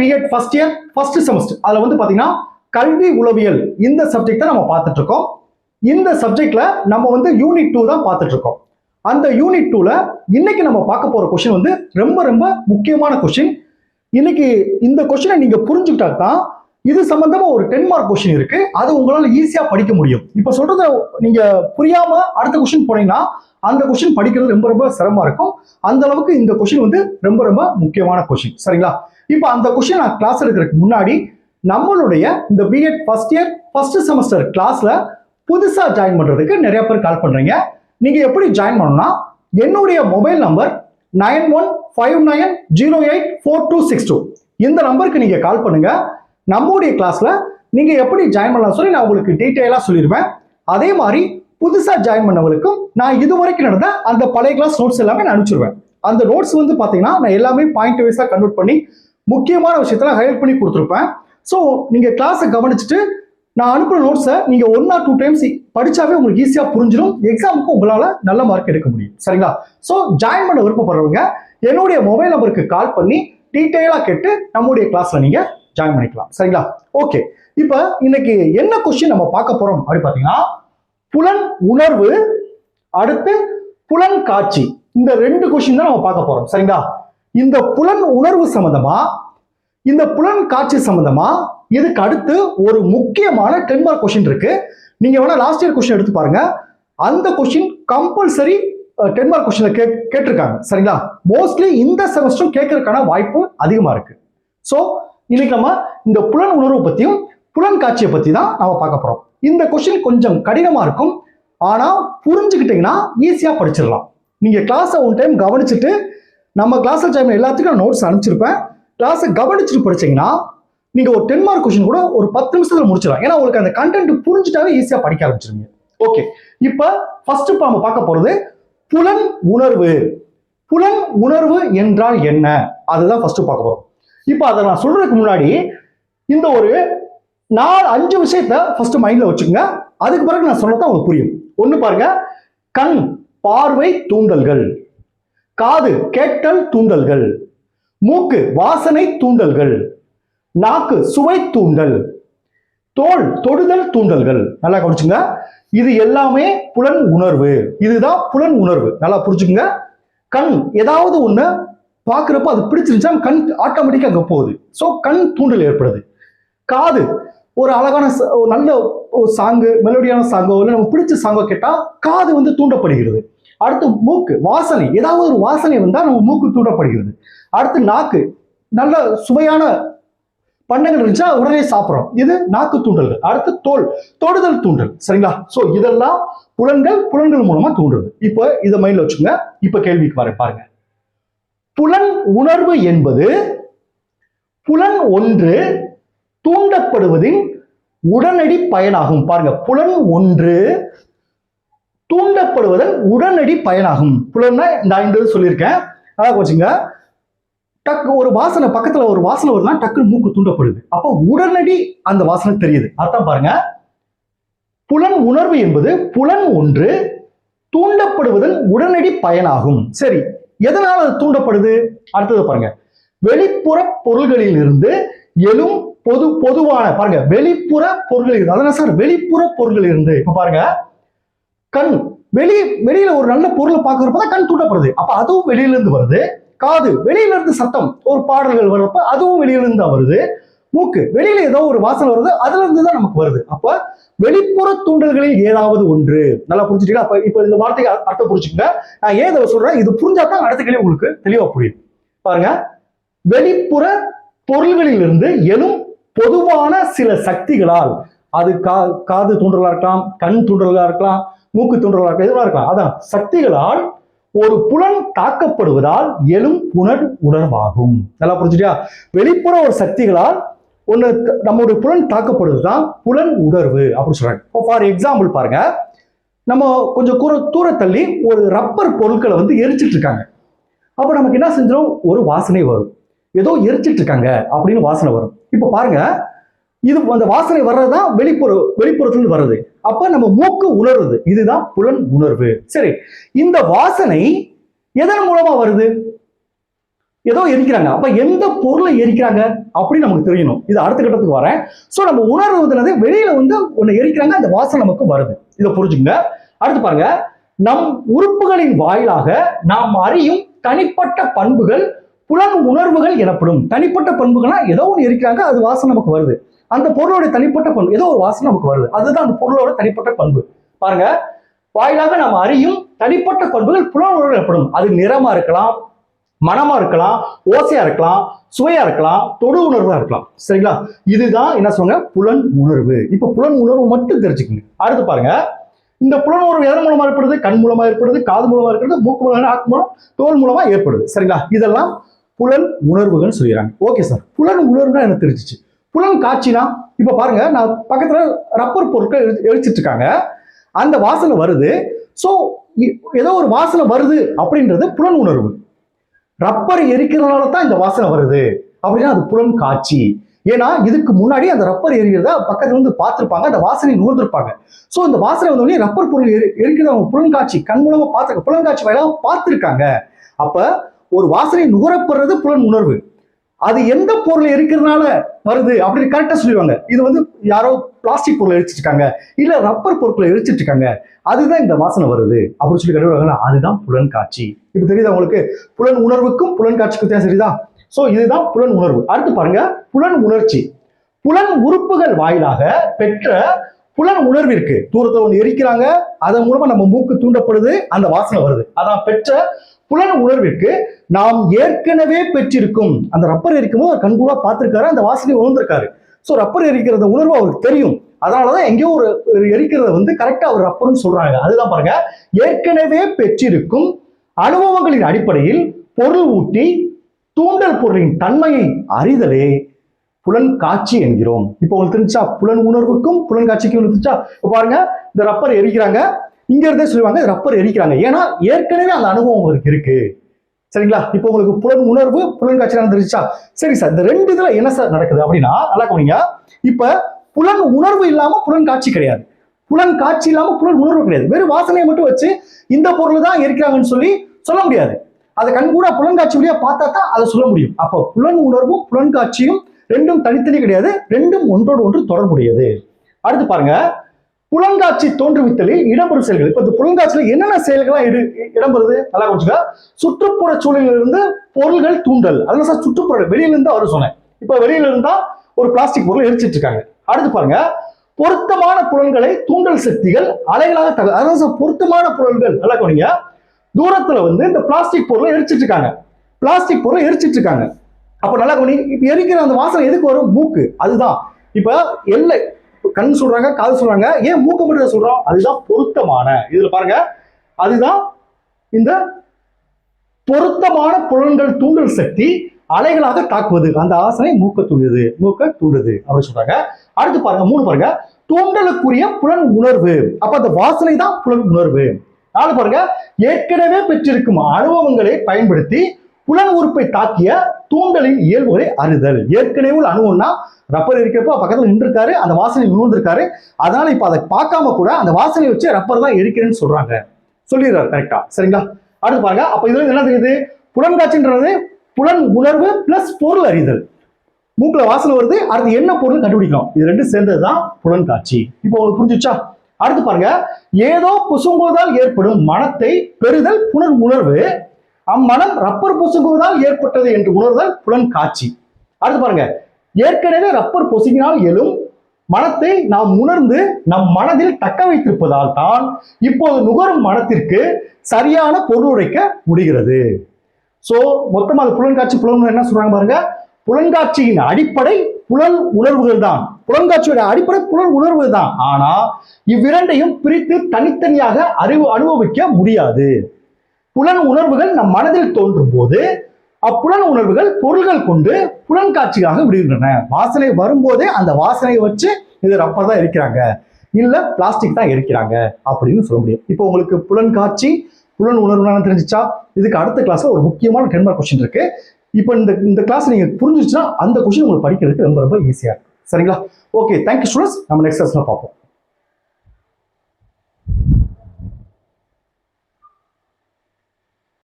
BEd first year first semester அதில் வந்து பார்த்தீங்கன்னா கல்வி உளவியல் இந்த சப்ஜெக்ட் தான் நம்ம பார்த்துட்டு இருக்கோம் இந்த சப்ஜெக்ட்ல நம்ம வந்து யூனிட் டூ தான் பார்த்துட்டு இருக்கோம் அந்த யூனிட் டூல இன்னைக்கு நம்ம பார்க்க போற கொஸ்டின் வந்து ரொம்ப ரொம்ப முக்கியமான கொஸ்டின் இன்னைக்கு இந்த கொஸ்டினை நீங்க புரிஞ்சுக்கிட்டா தான் இது சம்பந்தமா ஒரு டென் மார்க் கொஸ்டின் இருக்கு. அது உங்களால ஈஸியா படிக்க முடியும். இப்ப சொல்றத நீங்க புரியாம அடுத்த கொஸ்டின் போனீங்கன்னா அந்த கொஸ்டின் படிக்கிறது ரொம்ப ரொம்ப சிரமமா இருக்கும். அந்த அளவுக்கு இந்த கொஸ்டின் வந்து ரொம்ப ரொம்ப முக்கியமான கொஸ்டின் சரிங்களா? இப்போ அந்த கொஸ்டின் நான் கிளாஸ் எடுக்கிறதுக்கு முன்னாடி நம்மளுடைய இந்த BEd first year first semester கிளாஸ்ல புதுசா ஜாயின் பண்றதுக்கு நிறைய பேர் கால் பண்றீங்க. நீங்க எப்படி ஜாயின் பண்ணணும்னா என்னுடைய mobile number nine one five nine zero eight four two six two இந்த நம்பருக்கு நீங்க கால் பண்ணுங்க. நம்முடைய கிளாஸில் நீங்கள் எப்படி ஜாயின் பண்ணலாம் சொல்லி நான் உங்களுக்கு டீட்டெயிலாக சொல்லிடுவேன் அதே மாதிரி புதுசாக ஜாயின் பண்ணவங்களுக்கும் நான் இது வரைக்கும் நடந்த அந்த பழைய கிளாஸ் நோட்ஸ் எல்லாமே நான் அனுப்பிச்சிருவேன். அந்த நோட்ஸ் வந்து பார்த்தீங்கன்னா நான் எல்லாமே பாயிண்ட் வைஸாக கன்வெர்ட் பண்ணி முக்கியமான விஷயத்தில் ஹைலைட் பண்ணி கொடுத்துருப்பேன். ஸோ நீங்கள் கிளாஸை கவனிச்சுட்டு நான் அனுப்புகிற நோட்ஸை நீங்கள் ஒன் ஆர் டூ டைம்ஸ் படித்தாவே உங்களுக்கு ஈஸியாக புரிஞ்சிடும் எக்ஸாமுக்கு உங்களால் நல்ல மார்க் எடுக்க முடியும். சரிங்களா? ஸோ ஜாயின் பண்ண விருப்பப்படுறவங்க என்னுடைய மொபைல் நம்பருக்கு கால் பண்ணி டீட்டெயிலாக கேட்டு நம்முடைய கிளாஸில் நீங்கள் ஜாயின் பண்ணிக்கலாம். சரிங்களா? ஓகே இப்போ இன்னைக்கு என்ன கொஸ்டின் நம்ம பார்க்க போறோம் அப்படின்னு பார்த்தீங்கன்னா புலன் உணர்வு அடுத்து புலன் காட்சி. இந்த ரெண்டு கொஸ்டின் தான் நம்ம பார்க்க போறோம். சரிங்களா? இந்த புலன் உணர்வு சம்பந்தமா இந்த புலன் காட்சி சம்பந்தமா இதுக்கு அடுத்து ஒரு முக்கியமான டென் மார்க் கொஸ்டின் இருக்கு. நீங்க வேணா லாஸ்ட் இயர் கொஸ்டின் எடுத்து பாருங்க. அந்த கொஸ்டின் கம்பல்சரி டென் மார்க் கொஸ்டின்ல கே கேட்டிருக்காங்க. சரிங்களா? மோஸ்ட்லி இந்த செமஸ்டரும் கேட்கறதுக்கான வாய்ப்பு அதிகமா இருக்கு. ஸோ இன்னைக்கு நம்ம இந்த புலன் உணர்வு பத்தியும் புலன் காட்சியை பத்தி தான் நம்ம பார்க்க போறோம். இந்த கொஸ்டின் கொஞ்சம் கடினமா இருக்கும். ஆனா புரிஞ்சுக்கிட்டீங்கன்னா ஈஸியா படிச்சிடலாம். நீங்க கிளாஸை ஒன் டைம் கவனிச்சுட்டு நம்ம கிளாஸில் டைம் எல்லாத்துக்கும் நான் நோட்ஸ் அனுப்பிச்சிருப்பேன். கிளாஸை கவனிச்சுட்டு படிச்சீங்கன்னா நீங்க ஒரு டென் மார்க் கொஸ்டின் கூட ஒரு பத்து நிமிஷத்துல முடிச்சிடலாம். ஏன்னா உங்களுக்கு அந்த கண்டென்ட் புரிஞ்சுட்டாவே ஈஸியா படிக்க ஆரம்பிச்சிருங்க ஓகே இப்போ ஃபர்ஸ்ட் இப்போ நம்ம பார்க்க போறது புலன் உணர்வு. புலன் உணர்வு என்றால் என்ன? அதுதான் ஃபர்ஸ்ட் பார்க்க போறோம். இப்போ அதை நான் சொல்றதுக்கு முன்னாடி இந்த ஒரு நாலு அஞ்சு விஷயத்த ஃபர்ஸ்ட் மைண்ட்ல வச்சுக்கோங்க. அதுக்கு பிறகு நான் சொன்னதான் உங்களுக்கு புரியும். ஒன்று பாருங்க. கண் பார்வை தூண்டல்கள். காது கேட்டல் தூண்டல்கள். மூக்கு வாசனை தூண்டல்கள். நாக்கு சுவை தூண்டல். தோல் தொடுதல் தூண்டல்கள். நல்லா கவனிச்சுங்க. இது எல்லாமே புலன் உணர்வு. இதுதான் புலன் உணர்வு. நல்லா புரிஞ்சுக்குங்க. கண் ஏதாவது ஒன்று பார்க்குறப்ப அது பிடிச்சிருந்துச்சா கண் ஆட்டோமேட்டிக்காக அங்கே போகுது. ஸோ கண் தூண்டல் ஏற்படுது. காது ஒரு அழகான ச- ஒரு நல்ல சாங்கு மெலோடியான சாங்கோ இல்லை நம்ம பிடிச்ச சாங்கோ கேட்டால் காது வந்து தூண்டப்படுகிறது. அடுத்து மூக்கு வாசனை. ஏதாவது ஒரு வாசனை வந்தால் நம்ம மூக்கு தூண்டப்படுகிறது. அடுத்து நாக்கு. நல்ல சுவையான பண்டங்கள் இருந்துச்சா உடனே சாப்பிட்றோம். இது நாக்கு தூண்டல்கள் அடுத்து தோல். தொடுதல் தூண்டல். சரிங்களா? ஸோ இதெல்லாம் புலன்கள் புலன்கள் மூலமாக தூண்டுறது. இப்போ இதை மைண்டில் வச்சுங்க இப்போ கேள்விக்கு வர பாருங்க. புலன் உணர்வு என்பது புலன் ஒன்று தூண்டப்படுவதின் உடனடி பயனாகும். பாருங்க புலன் ஒன்று தூண்டப்படுவதன் உடனடி பயனாகும். புலன்னா நான் இந்த சொல்லியிருக்கேன். அதான் வச்சுங்க டக்கு ஒரு வாசனை பக்கத்துல ஒரு வாசனை வருதுன்னா டக்குன்னு மூக்கு தூண்டப்படுது. அப்போ உடனடி அந்த வாசனை தெரியுது. அதான் பாருங்க. புலன் உணர்வு என்பது புலன் ஒன்று தூண்டப்படுவதன் உடனடி பயனாகும். சரி எதனால அது தூண்டப்படுது? அடுத்தது பாருங்க. வெளிப்புற பொருள்களில் இருந்து எழும் பொது பொதுவான பாருங்க வெளிப்புற பொருள்களில் இருந்து சார்? வெளிப்புற பொருள்களில் இருந்து இப்ப பாருங்க கண் வெளி வெளியில ஒரு நல்ல பொருளை பார்க்கறப்ப தான் கண் தூண்டப்படுது. அப்ப அதுவும் வெளியில இருந்து வருது. காது வெளியில இருந்து சத்தம் ஒரு பாடல்கள் வர்றப்ப அதுவும் வெளியில இருந்து தான் வருது. மூக்கு. வெளியில ஏதோ ஒரு வாசல் வருது அதுல இருந்து தான் நமக்கு வருது. அப்ப வெளிப்புற தூண்டல்களில் ஏதாவது ஒன்று. நல்லா புரிஞ்சுட்டீங்களா? அப்ப இப்ப இந்த வார்த்தைக்கு அர்த்தம் புரிஞ்சுக்கங்க. நான் ஏன் இதை சொல்றேன்? இது புரிஞ்சா தான் அடுத்த கேள்வி உங்களுக்கு தெளிவா புரியும். பாருங்க. வெளிப்புற பொருள்களிலிருந்து எழும் பொதுவான சில சக்திகளால் அது கா காது தூண்டலா இருக்கலாம் கண் தூண்டலா இருக்கலாம் மூக்கு தூண்டலா இருக்கலாம் எதுவா இருக்கலாம். அதான் சக்திகளால் ஒரு புலன் தாக்கப்படுவதால் எழும் புணர் உணர்வாகும் நல்லா புரிஞ்சுட்டியா? வெளிப்புற ஒரு சக்திகளால் ஒன்று நம்மளுடைய புலன் தாக்கப்படுவது தான் புலன் உணர்வு அப்படின்னு சொல்றாங்க. இப்போ ஃபார் எக்ஸாம்பிள் பாருங்க. நம்ம கொஞ்சம் கூற தூர தள்ளி ஒரு ரப்பர் பொருட்களை வந்து எரிச்சிட்டு இருக்காங்க. அப்போ நமக்கு என்ன செஞ்சிடும் ஒரு வாசனை வரும். ஏதோ எரிச்சிட்டு இருக்காங்க அப்படின்னு வாசனை வரும். இப்போ பாருங்க. இது அந்த வாசனை வர்றதுதான் வெளிப்புற வெளிப்புறத்துல வர்றது. அப்ப நம்ம மூக்கு உணர்வது இதுதான் புலன் உணர்வு. சரி. இந்த வாசனை எதன் மூலமா வருது? ஏதோ எரிக்கிறாங்க. அப்ப எந்த பொருளை எரிக்கிறாங்க அப்படின்னு நமக்கு தெரியணும். இது அடுத்த கட்டத்துக்கு வரேன். ஸோ நம்ம உணர்வுதுனது வெளியில வந்து ஒன்று எரிக்கிறாங்க அந்த வாசனை நமக்கு வருது. இதை புரிஞ்சுங்க அடுத்து பாருங்க. நம் உறுப்புகளின் வாயிலாக நாம் அறியும் தனிப்பட்ட பண்புகள் புலன் உணர்வுகள் எனப்படும். தனிப்பட்ட பண்புகள்னா ஏதோ ஒன்று எரிக்கிறாங்க அது வாசனை நமக்கு வருது. அந்த பொருளோட தனிப்பட்ட பண்பு ஏதோ ஒரு வாசனை நமக்கு வருது. அதுதான் அந்த பொருளோட தனிப்பட்ட பண்பு. பாருங்க. வாயிலாக நாம் அறியும் தனிப்பட்ட பண்புகள் புலன் உணர்வு எனப்படும். அது நிறமா இருக்கலாம் மனமா இருக்கலாம் ஓசையா இருக்கலாம் சுவையா இருக்கலாம் தொடு உணர்வா இருக்கலாம். சரிங்களா? இதுதான் என்ன சொல்லுங்க புலன் உணர்வு. இப்ப புலன் உணர்வு மட்டும் தெரிஞ்சுக்கங்க. அடுத்து பாருங்க. இந்த புலன் உணர்வு எதன் மூலமா ஏற்படுது? கண் மூலமா ஏற்படுது காது மூலமா ஏற்படுது மூக்கு மூலமா நாக்கு மூலம் தோல் மூலமா ஏற்படுது. சரிங்களா? இதெல்லாம் புலன் உணர்வுகள் சொல்லிடுறாங்க. Okay sir. புலன் உணர்வுனா எனக்கு தெரிஞ்சிச்சு. புலன் காட்சினா இப்ப பாருங்க நான் பக்கத்துல ரப்பர் பொருட்கள் எரி- எரிச்சிட்டு இருக்காங்க அந்த வாசனை வருது. ஸோ ஏதோ ஒரு வாசனை வருது அப்படின்றது புலன் உணர்வு. ரப்பர் எரிக்கிறதுனால தான் இந்த வாசனை வருது. அப்படின்னா அது புலன் காட்சி. ஏன்னா இதுக்கு முன்னாடி அந்த ரப்பர் எரிக்கிறத பக்கத்துல வந்து பார்த்துருப்பாங்க அந்த வாசனை நுகர்ந்திருப்பாங்க. ஸோ இந்த வாசனை வந்தோடனே ரப்பர் பொருள் எரி எரிக்கிறத அவங்க புலன் காட்சி. கண் மூலமா பார்த்து புலன் காட்சி வாயிலாக பார்த்துருக்காங்க. அப்ப ஒரு வாசனை நுகரப்படுறது புலன் உணர்வு. அது எந்த பொருள் எரிக்கிறதுனால வருது அப்படின்னு கரெக்டா சொல்லுவாங்க இது வந்து யாரோ பிளாஸ்டிக் பொருளை எரிச்சிட்டு இருக்காங்க இல்ல ரப்பர் பொருட்களை எரிச்சிட்டு இருக்காங்க அதுதான் இந்த வாசனை வருது அப்படின்னு சொல்லி கருவாங்க அதுதான் புலன் காட்சி. இப்போ தெரியுதா உங்களுக்கு? புலன் உணர்வுக்கும் புலன் காட்சிக்கும் வித்தியாசம் தெரியுதா? சோ இதுதான் புலன் உணர்வு. அடுத்து பாருங்க புலன் உணர்ச்சி. புலன் உறுப்புகள் வாயிலாக பெற்ற புலன் உணர்வு இருக்கு தூரத்தை ஒன்று எரிக்கிறாங்க. அதன் மூலமா நம்ம மூக்கு தூண்டப்படுது அந்த வாசனை வருது. அதான் பெற்ற புலன் உணர்விற்கு நாம் ஏற்கனவே பெற்றிருக்கும். அந்த ரப்பர் எரிக்கும்போது அவர் கண்கூடா பார்த்துருக்காரு அந்த வாசனை உணர்ந்திருக்காரு. ஸோ ரப்பர் எரிக்கிறத உணர்வு அவருக்கு தெரியும். அதனாலதான் எங்கேயோ ஒரு எரிக்கிறத வந்து கரெக்டாக அவர் ரப்பர்னு சொல்றாங்க. அதுதான் பாருங்க. ஏற்கனவே பெற்றிருக்கும் அனுபவங்களின் அடிப்படையில் பொருள் ஊட்டி தூண்டல் பொருளின் தன்மையை அறிதலே புலன் காட்சி என்கிறோம். இப்போ உங்களுக்கு தெரிஞ்சா புலன் உணர்வுக்கும் புலன் காட்சிக்கும் தெரிஞ்சா இப்போ பாருங்க இந்த ரப்பர் எரிக்கிறாங்க. இங்க இருந்தே சொல்லுவாங்க ரப்பர் எரிக்கிறாங்க. ஏன்னா ஏற்கனவே அந்த அனுபவம் உங்களுக்கு இருக்கு. சரிங்களா? இப்போ உங்களுக்கு புலன் உணர்வு புலன் காட்சி தெரிஞ்சா சரி சார் இந்த ரெண்டு இதுல என்ன சார் நடக்குது அப்படின்னா நல்லா கவனிங்க. இப்ப புலன் உணர்வு இல்லாம புலன் காட்சி கிடையாது. புலன் காட்சி இல்லாம புலன் உணர்வு கிடையாது. வெறும் வாசனையை மட்டும் வச்சு இந்த பொருள் தான் எரிக்கிறாங்கன்னு சொல்லி சொல்ல முடியாது. அதை கண் கூட புலன் காட்சி வழியா பார்த்தா தான் அதை சொல்ல முடியும். அப்போ புலன் உணர்வும் புலன் காட்சியும் ரெண்டும் தனித்தனி கிடையாது. ரெண்டும் ஒன்றோடு ஒன்று தொடர்புடையது. அடுத்து பாருங்க. புலங்காட்சி தோன்றுவித்தலில் இடம்பெறும் செயல்கள். இப்ப இந்த புலங்காட்சியில என்னென்ன செயல்கள்லாம் இடு இடம்பெறுது? நல்லா கொஞ்சம் சுற்றுப்புற சூழலில் இருந்து பொருள்கள் தூண்டல் அதனால சார் சுற்றுப்புற வெளியில இருந்து அவர் சொன்னேன் இப்ப வெளியில இருந்தா ஒரு பிளாஸ்டிக் பொருள் எரிச்சிட்டு இருக்காங்க. அடுத்து பாருங்க. பொருத்தமான புலன்களை தூண்டல் சக்திகள் அலைகளாக தக அதாவது சார் பொருத்தமான புலன்கள். நல்லா கவனிங்க. தூரத்துல வந்து இந்த பிளாஸ்டிக் பொருளை எரிச்சிட்டு இருக்காங்க. பிளாஸ்டிக் பொருளை எரிச்சிட்டு இருக்காங்க. அப்ப நல்லா கவனி இப்ப எரிக்கிற அந்த வாசனை எதுக்கு வரும்? மூக்கு. அதுதான். இப்ப எல்லை கண் சொல்றாங்க காது சொல்றாங்க. ஏன் மூக்க மட்டும் சொல்றோம்? அதுதான் பொருத்தமான. இதுல பாருங்க. அதுதான் இந்த பொருத்தமான புலன்கள் தூண்டல் சக்தி அலைகளாக தாக்குவது. அந்த ஆசனை மூக்க தூண்டுது. மூக்க தூண்டுது அப்படின்னு சொல்றாங்க. அடுத்து பாருங்க மூணு பாருங்க. தூண்டலுக்குரிய புலன் உணர்வு. அப்ப அந்த வாசனை தான் புலன் உணர்வு. நாலு பாருங்க. ஏற்கனவே பெற்றிருக்கும் அனுபவங்களை பயன்படுத்தி புலன் உறுப்பை தாக்கிய தூண்டலின் இயல்புகளை அறிதல். ஏற்கனவே உள்ள அனுபவம்னா ரப்பர் இருக்கிறப்போ பக்கத்தில் நின்றுருக்காரு அந்த வாசனை உணர்ந்திருக்காரு அதனால இப்போ அதை பார்க்காம கூட அந்த வாசனையை வச்சு ரப்பர் தான் எரிக்கிறேன்னு சொல்றாங்க. சொல்லிடுறாரு கரெக்டா சரிங்களா? அடுத்து பாருங்க. அப்ப இதுல என்ன தெரியுது? புலன் காட்சின்றது புலன் உணர்வு பிளஸ் பொருள் அறிதல். மூக்கில் வாசனை வருது அடுத்து என்ன பொருள் கண்டுபிடிக்கணும் இது ரெண்டும் சேர்ந்தது தான் புலன் காட்சி. இப்போ உங்களுக்கு புரிஞ்சுச்சா? அடுத்து பாருங்க. ஏதோ புசுங்குவதால் ஏற்படும் மனத்தை பெறுதல் புலன் உணர்வு அம்மனம் ரப்பர் பொசுங்குவதால் ஏற்பட்டது என்று உணர்தல் புலன் காட்சி. அடுத்து பாருங்க. ஏற்கனவே ரப்பர் பொசுங்கினால் எழும் மனத்தை நாம் உணர்ந்து நம் மனதில் தக்க வைத்திருப்பதால் தான் இப்போது நுகரும் மனத்திற்கு சரியான பொருள் உரைக்க முடிகிறது. சோ மொத்தமாக அது புலன்காட்சி புலன் என்ன சொல்றாங்க பாருங்க? புலன்காட்சியின் அடிப்படை புலன் உணர்வுகள் தான். புலன்காட்சியோட அடிப்படை புலன் உணர்வு தான். ஆனா இவ்விரண்டையும் பிரித்து தனித்தனியாக அறிவு அனுபவிக்க முடியாது. புலன் உணர்வுகள் நம் மனதில் தோன்றும் போது அப்புலன் உணர்வுகள் பொருள்கள் கொண்டு புலன் காட்சியாக விடுகின்றன. வாசனை வரும்போதே அந்த வாசனையை வச்சு இது ரப்பர் தான் எரிக்கிறாங்க. இல்ல பிளாஸ்டிக் தான் எரிக்கிறாங்க அப்படின்னு சொல்ல முடியும். இப்போ உங்களுக்கு புலன் காட்சி புலன் உணர்வுனா தெரிஞ்சிச்சா? இதுக்கு அடுத்த கிளாஸ்ல ஒரு முக்கியமான டென் மார்க் கொஸ்டின் இருக்கு. இப்போ இந்த இந்த கிளாஸ் நீங்க புரிஞ்சிச்சுன்னா அந்த கொஸ்டின் உங்களுக்கு படிக்கிறதுக்கு ரொம்ப ரொம்ப ஈஸியா இருக்கும். சரிங்களா? ஓகே தேங்க்யூ ஸ்டூடெண்ட்ஸ் நம்ம நெக்ஸ்ட் கிளாஸ்ல பார்ப்போம்.